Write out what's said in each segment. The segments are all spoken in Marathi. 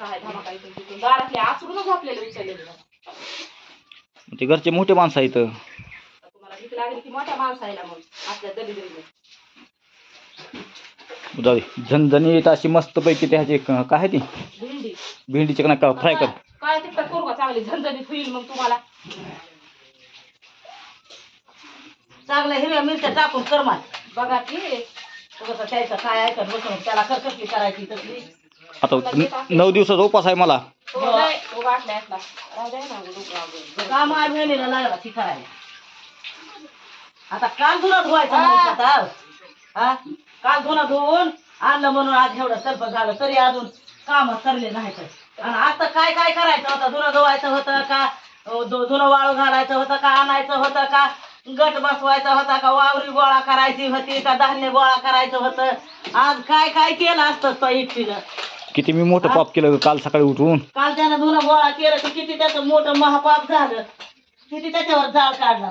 दारातले आसरूनच आपल्याला उचललेले बघा. ते घरचे मोठे माणसं आहेत. तुम्हाला भीक लागली की मोठ्या माणसायला मग आपल्या दलिद्रीने. जाऊ दे. झणझणीत अशी मस्त पैकी त्याची काय आहे ती? भेंडी. भेंडीची का फ्राय कर. काय तिकडे करू का चांगली झणझणीत होईल मग तुम्हाला. चांगल्या हिरव्या मिरच्या टाकून कर बघा की. त्याचं काय ऐकत बसून त्याला करायची तसली. आता नऊ दिवसाचा उपास आहे मला. ना, काम लागला ती करायला आता काल धुना धुवायचा म्हणत हा? काल धुना धुवून आणलं म्हणून आज एवढं सर्प झालं तरी अजून काम करले नाही आणि आता काय काय करायचं होतं? धुणं धुवायचं होतं का? अं, धुणं वाळू घालायचं होतं का? आणायचं होतं का? गट बसवायचा होता का? वावरी गोळा करायची होती का? धान्य गोळा करायचं होतं? आज काय काय केलं असतं तो एकटीनं? किती मी मोठं पाप केलं काल सकाळी उठून. काल त्यानं धुणं गोळा केलं की किती त्याचं मोठं महापाप झालं. किती त्याच्यावर जाळ काढला.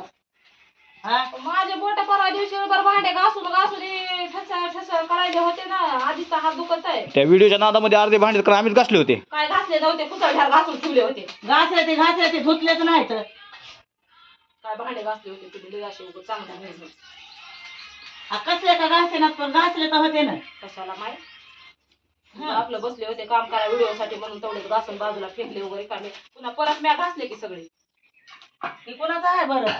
हा? माझे बोट परवा दिवशी बरं भांडे घासून घासून हे ठसा ठसा करायचे होते ना आधीच तर हात दुखत आहे. त्या व्हिडिओच्या नादामध्ये अर्धे भांडे तर आम्हीच घासले होते. काय घासले नव्हते कुचळढ्याला घासून ठेवले होते. घासले ते घासले ते धुतलेच नाही तर काय भांडे घासले होते तुम्ही? चांगले नाही कसले का घासले ना पण घासले तर होते ना. कशाला माहीत? आपलं बसले होते काम करा व्हिडिओ साठी म्हणून तेवढे घासून बाजूला फेकले वगैरे काढले. पुन्हा परत म्या घासले की सगळे. हे कोणाचं आहे बरं?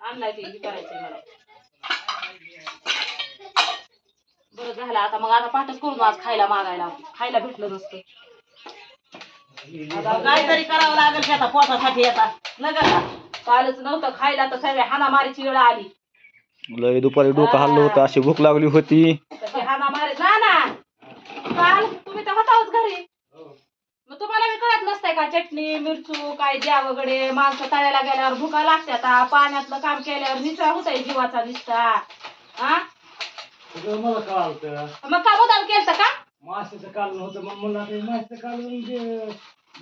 आणलाय ते करायचंय मला. बरं झालं आता मग आता पाठच करून आज खायला मागायला. खायला भेटलं नसतं. आता काहीतरी करावं लागेल की आता पोटासाठी आता. नका कालच नव्हतं खायला तर सगळ्या हानामारीची वेळ आली. लय दुपारी डोकं हल्लं होतं अशी भूक लागली होती. हानामारी ना ना. काल तुम्ही तर होताच घरी. मग तुम्हाला मी कळत नसतंय का? चटणी मिरचू काय द्या वगैरे? माणसं तळ्याला गेल्यावर भुका लागतात आ, पाण्यातलं काम केल्यावर निचरा होताय जीवाचा निसता. हा मला कळालं मग का मुदाम केलं का? माशाचं काल मग मला ते माशाचं काल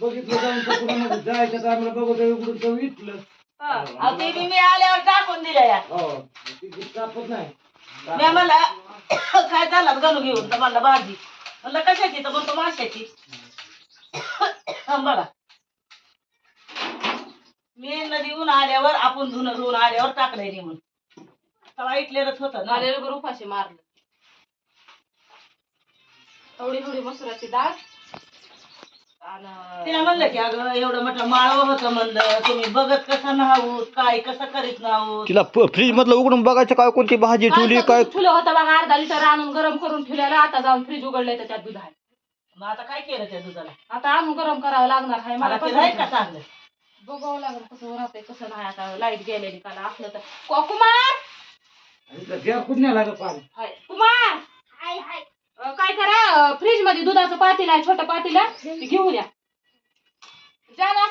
बघितलं जाऊन तर टायमाला बघत इकडून तर हा. अहो ते मी आल्यावर टाकून दिल्या या. हो. नाही. मी म्हणला काय चाललं गणू घेऊन? तर म्हणलं भाजी. म्हणलं कशाची? तर म्हणतो माशाची. बघा. मी नदीहून आल्यावर आपण धुणं धुवून आल्यावर टाकलंय म्हणून. तेव्हा ऐकलेलंच होतं ना. मला बरोबर उपाशी मारलं. थोडी थोडी मसुराची डाळ. तिला आणि म्हणलं की अगं एवढं म्हटलं माळव होतं म्हणलं. तुम्ही बघत कसं नाहूत काय कसं करीत नाहूत तिला फ्रीज मधलं उघडून बघायचं काय कोणती भाजी ठेवली काय ठुलं होतं बघा अर्धा लिटर आणून गरम करून ठेवलेलं. आता जाऊन फ्रीज उघडलंय तर त्यात दूध आहे मग आता काय केलं त्या दुधाला? आता आणून गरम करावं लागणार आहे. मला मला ते कसं राहील का चांगलं? बघावं लागेल कसं राहतंय कसं नाही. आता लाइट गेलेली काल असलं तर. को- कुमार कुठल्या लागत पाणी. हाय. कुमार! अं, काय करा फ्रीजमध्ये दुधाचं पातील आहे छोटं पातील ते घेऊन या.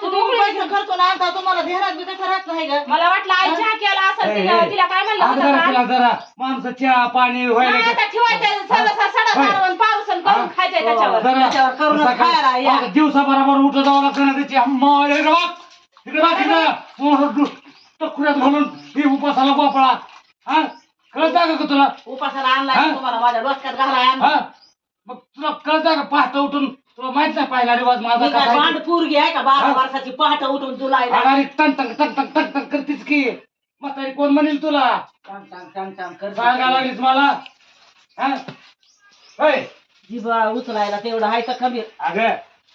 तुम्ही पैसे. खर्चून आणता तुम्हाला ध्यानात बी कसं राहत नाही ग मला वाटलं आई चहा केला असेल ए, तिला काय म्हणलं जरा माणसं चहा पाणी व्हायला नाही, आता ठेवायचं सडा सडा होय. सारवण पावसन करून हा. खायचंय हो, त्याच्यावर. जरा. त्याच्यावर करूनच सकाळी- खायला या. आता दिवसा बरोबर उठत जावं लागतं ना त्याची. अम्मा इकडे बघ इकडं. टकुऱ्यात घालून ही उपासाला गोपळा हा? कळतं का तुला? उपासाला आणलाय हा? तुम्हाला माझ्या डोसक्यात घालाय आणला. हा? मग तुला कळतं का पहाट उठून? तुला माहीत नाही पहिला रिवाज माझा मी काय कसा भांड आहे? पोरगी आहे का? बारा हा? वर्षाची पहाट उठून जुलायला अगारी टन टन टन टन टन टन करतीस की. म्हातारी कोण म्हणेल तुला? टांग टांग टांग टांग कर. सांगा लागलीस मला. हा? होय. जिबा उचलायला तेवढं आहे तर खबीर अगं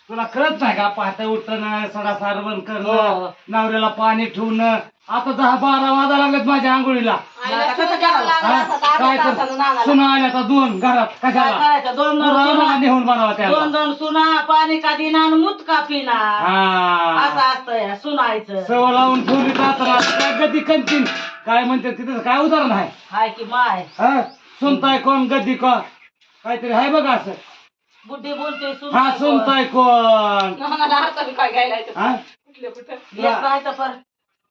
तुला कळत नाही का? पहाटे उठणं सडा सारवण हो. करणं नवऱ्याला पाणी ठेवणं. आता दहा बारा वाजा लागलेत माझ्या आंघोळीला. आईला आता कसं ठेवून करावं? लागलं हा? असं तर काय कर तासानं नानाला. सुना आल्या आता दोन घरात. काय कशाला करायचं? दोन दोन सुना नेऊन बनावा त्याला. दोन दोन सुना पाणी का दिना आणि मूत का पिना? असं हा असतं या सुनायचं सव लावून ठेवली तर काय गदी कंचीन काय म्हणते तिथं? काय उदाहरण आहे? हाय की माय? हा? सुनताय कोण गद्दी कोण? काहीतरी आहे बघा असं. बुद्धी बोलते सुन हा सुनताय कोण? काय. हा? कुठले कुठं? तर पर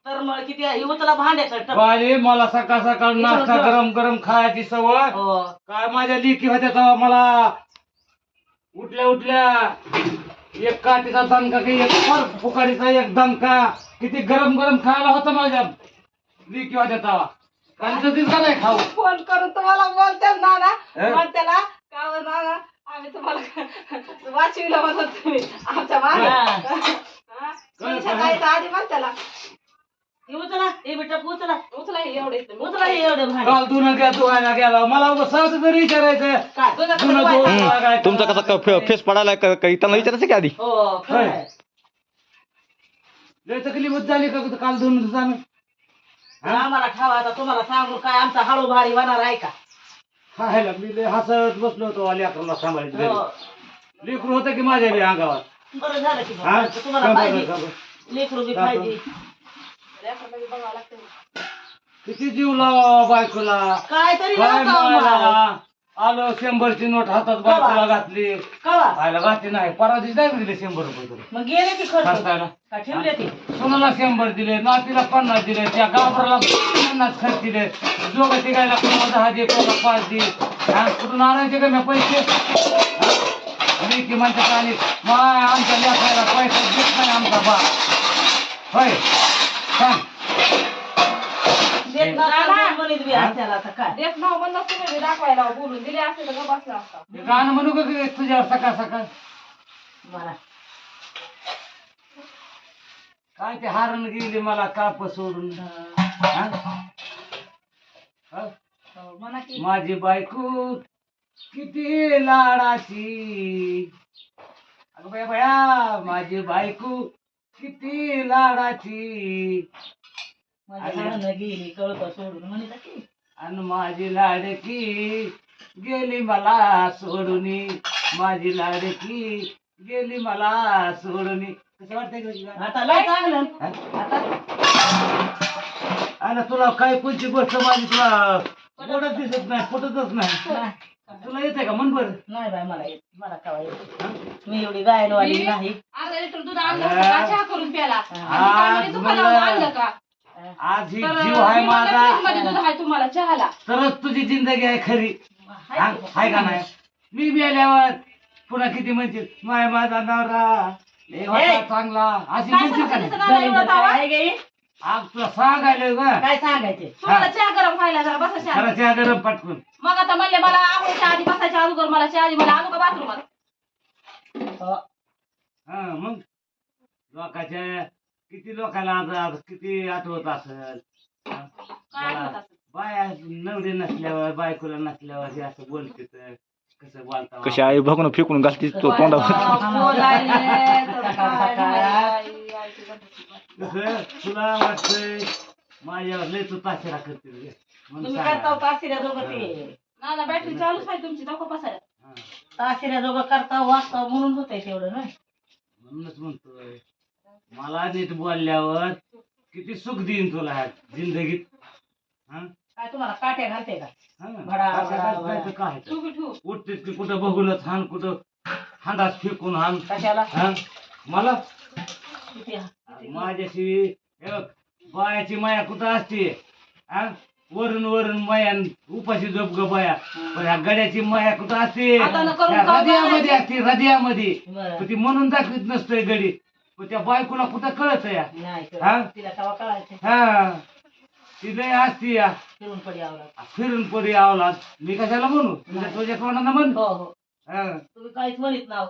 तर मग किती आहे? उचला भांड्याचं टप. बाई मला सकाळ सकाळ नाश्ता गरम गरम खायची सवय. हो. काय माझ्या लेकी होत्या तेव्हा मला उठल्या उठल्या एक काठीचा दणका की एक फर फुकारीचा एक दणका किती गरम गरम खायला होतं माझ्या लेकी होत्या तेव्हा. तर का नाही खाऊ. फोन करून तुम्हाला बोलतात नाना. हे? म्हणत्याला का हो नाना? आम्ही तुम्हाला वाचविलं म्हणत तुम्ही. आमच्या मागे. आधी मग त्याला. हे उचला. हे बेटा उचला. उचला हे एवढे. उचला हे एवढे भांडे. काल धुणं घ्या धुवायला गेला मला उगाच सावचं तरी विचारायचं. काय? हम्म. तुमचा कसा फेस पडायला का काही त्यांना विचारायचं की आधी? हो खरं आहे. लय तकलीफ झाली का काल धुणं जाणं आम्हाला खावा आता तुम्हाला सांगू काय? आमचा हळू भारी होणार आहे का? खायला मी लय हसत बसलो होतो आली अकराला सांभाळायचं हो. घरी. लेकरू होतं की माझ्या बी अंगावर बरं झालं की हा? तुम्हाला पाहिजे? लेकरू बी? पाहिजे. किती जीव लावा बायकोला काय तरी काय. आलो शंभरची नोट हातात बायकोला घातली. कवा? खायला घातली नाही. पराधीच नाही दिले शंभर रुपये तरी. मग गेले की खर्च? खर्चायला का ठेवले ते? सोनाला शंभर दिले? नातीला पन्नास दिले. त्या गावराला पन्नास खर्च दिले. दोघं तिघायला कोणाला दहा दे कोणाला पाच दे. हा, कुठून आणायचे का मी पैसे? हा? मी की म्हणतात आणि माय आमच्या लेखायला पैसा देत नाही आमचा बा होय? सांग. देत नसताना म्हणत बी असत्याला आता काय? देत नाव म्हणलं तुम्ही बी दाखवायला बोलून दिले असते तर गप बसला असता. हे गाणं म्हणू का की तुझ्यावर सकाळ सकाळ? मला. काय ते हारण गेली मला काप सोडून? हा? हा? हो, म्हणा की. माझी बायको किती लाडाची. अगं बया बया माझी बायको किती लाडाची. गेली कळत सोडून. म्हणत की आणि माझी लाडकी गेली मला सोडून. माझी लाडकी गेली मला सोडून. कसं वाटतंय गं तुला? आता लय चांगलं. हा? आता आणि तुला काय कोणची गोष्ट माझी तुला गोडच दिसत नाही पटतच नाही? नाही तुला येते का? मन बरं. नाही बाय मला येत मला कवा येत? मी एवढी गायनवाली नाही. अर्धा लिटर दूध आणलं असतं का? चहा करून प्याला? हा, आज ही तर जीव आहे मी म्हणलं, माझा फ्रीजमध्ये दूध आहे तुम्हाला चहाला तरच तुझी जिंदगी आहे खरी हाय हा? की? आहे का नाही मी मेल्यावर पुन्हा किती म्हणतील माय माझा नवरा लय होता ए! चांगला अशी काय म्हणतील का सांगते नाही? सगळं एवढं दलिंदर तावा? काय आहे गे? आज तुला सांगायला का काय सांगायचे तुम्हाला चहा गरम व्हायला जरा बसा चहा खरं चहा गरम पटकून मग आता म्हणले मला आंघोळीच्या आधी बसायच्या अगोदर मला चहा आधी मला आणू का बाथरूमात हो. हा मग लोकांच्या किती लोकांना आज आज किती आठवत असेल हा? काय असेल? बाया नवरे नसल्यावर बायकोला नसल्यावर हे असं बोलते तर कसं बोलता कशी आई बघून फेकून घालतीस तो तोंडावर. कसं तुला वाटतंय माझ्यावर लय तू ताशेरा करते रे. म्हणून. करता तासिऱ्या दोघं ते ना ना बॅटरी चालूच आहे तुमची दाखव पसाऱ्यात हा. तासिऱ्या दोघं करता वाचता म्हणून होतंय तेवढं नाही म्हणूनच म्हणतोय मला नीट बोलल्यावर किती सुख देईन तुला ह्या जिंदगीत हा? काय तुम्हाला काट्या घालते का हा? भडा, काय भडा, काय- भडा. काय- काय तर. ठेवू की ठेवू उठतेस की कुठं बघूनच हान कुठं हांडास फेकून हान कशाला हा? मला किती माझ्याशी हे बघ, बायाची माया कुठं असते हा वरून वरून माया न उपाशी झोप ग बाया पण ह्या गड्याची माया कुठं असते करून खाऊ हृदयामध्ये घालायची. असते हृदयामध्ये बरं. ती म्हणून दाखवीत नसतोय गडी पण त्या बायकोला कुठं कळत या? नाही हा? कळत. तिला कवा कळायचं. हा. ती लय असती या. फिरून पडी आवडत फिरून पडी आवलात मी कशाला म्हणू? तुझ्या तुझ्या कोणाला म्हण. हो हो. हा. तुम्ही काहीच म्हणत नाव?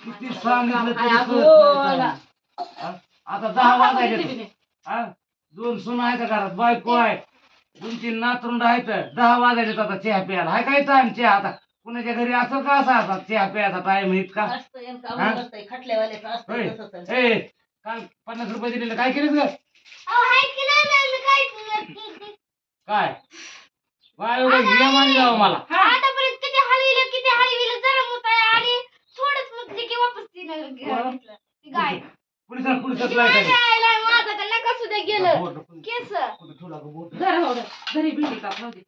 किती सांगितलं तरी कळत नाही. हा? आता दहा बिने? हा? दोन सुना आहेत घरात. बायको आहे. दोन तीन नातरुंड आहेत. दहा वाजायले आता चहा प्यायला. हाय काय टाइम चहा आता? कुणाच्या घरी असं का असा आता चहा प्यायचा टाइम आहेत का असतं यांचं? आवडत असतंय खटल्यावाल्याचं होय. असतं तसंच. ए काल पन्नास रुपये दिलेले. काय केलेस ग? काय काय? एवढं घे मानी जावं मला. आतापर्यंत किती हलविलं किती हलविलं जरा आणि थोडंच मुतली की वापस तिनं घ- कोण? घेतलं. ती गाय. पोलिसात पोलिसात ती लाय माझ्या आईला माझा तर नका सुद्धा गेलं. केस. कुठे ठेवला ग बोट? धर हो, धर. घरी भेंडी काप राहू दे.